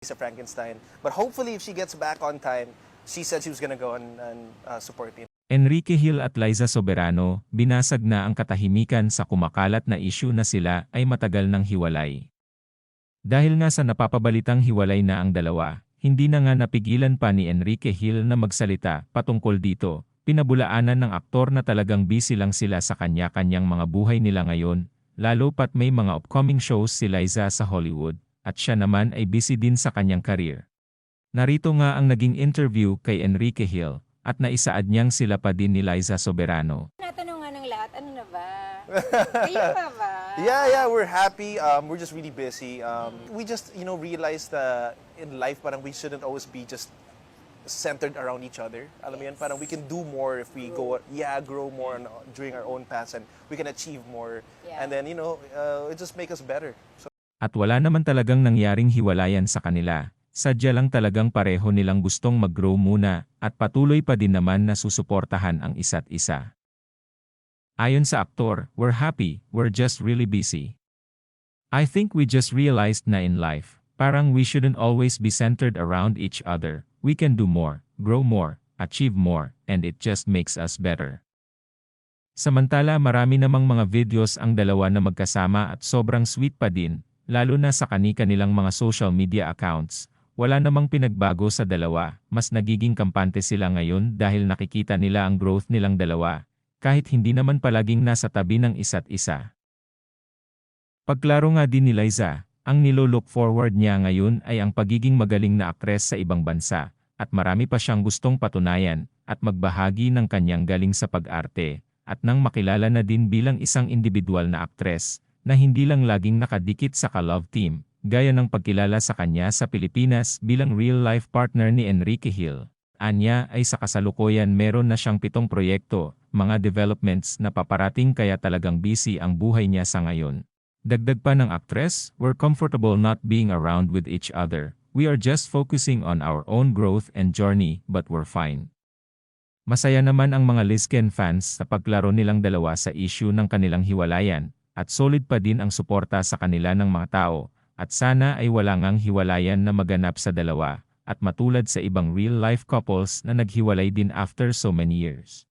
sa Frankenstein. But hopefully, if she gets back on time, she said she was gonna go and, and uh, support him. Enrique Hill at Liza Soberano, binasag na ang katahimikan sa kumakalat na issue na sila ay matagal ng hiwalay. Dahil nga sa napapabalitang hiwalay na ang dalawa, hindi na nga napigilan pa ni Enrique Hill na magsalita patungkol dito, pinabulaanan ng aktor na talagang busy lang sila sa kanya-kanyang mga buhay nila ngayon, lalo pat may mga upcoming shows si Liza sa Hollywood, at siya naman ay busy din sa kanyang career. Narito nga ang naging interview kay Enrique Hill, at naisaad niyang sila pa din ni Liza Soberano. Natanong nga ng lahat, ano na ba? Kayo pa ba? Yeah, yeah, we're happy. Um, we're just really busy. Um, We just, you know, realized that in life, parang we shouldn't always be just centered around each other. Alam mo yan, parang we can do more if we go, yeah, grow more on, during our own paths and we can achieve more. Yeah. And then, you know, uh, it just make us better. So, At wala naman talagang nangyaring hiwalayan sa kanila. Sadya lang talagang pareho nilang gustong mag-grow muna at patuloy pa din naman na susuportahan ang isa't isa. Ayon sa aktor, we're happy, we're just really busy. I think we just realized na in life, parang we shouldn't always be centered around each other. We can do more, grow more, achieve more, and it just makes us better. Samantala marami namang mga videos ang dalawa na magkasama at sobrang sweet pa din, lalo na sa kani-kanilang mga social media accounts. Wala namang pinagbago sa dalawa, mas nagiging kampante sila ngayon dahil nakikita nila ang growth nilang dalawa, kahit hindi naman palaging nasa tabi ng isa't isa. Pagklaro nga din ni Liza, ang nilolook forward niya ngayon ay ang pagiging magaling na aktres sa ibang bansa, at marami pa siyang gustong patunayan, at magbahagi ng kanyang galing sa pag-arte, at nang makilala na din bilang isang individual na aktres, na hindi lang laging nakadikit sa ka-love team, gaya ng pagkilala sa kanya sa Pilipinas bilang real-life partner ni Enrique Hill. Anya ay sa kasalukuyan meron na siyang pitong proyekto, mga developments na paparating kaya talagang busy ang buhay niya sa ngayon. Dagdag pa ng aktres, we're comfortable not being around with each other. We are just focusing on our own growth and journey, but we're fine. Masaya naman ang mga Lizken fans sa paglaro nilang dalawa sa issue ng kanilang hiwalayan, at solid pa din ang suporta sa kanila ng mga tao, at sana ay wala ngang hiwalayan na maganap sa dalawa, at matulad sa ibang real-life couples na naghiwalay din after so many years.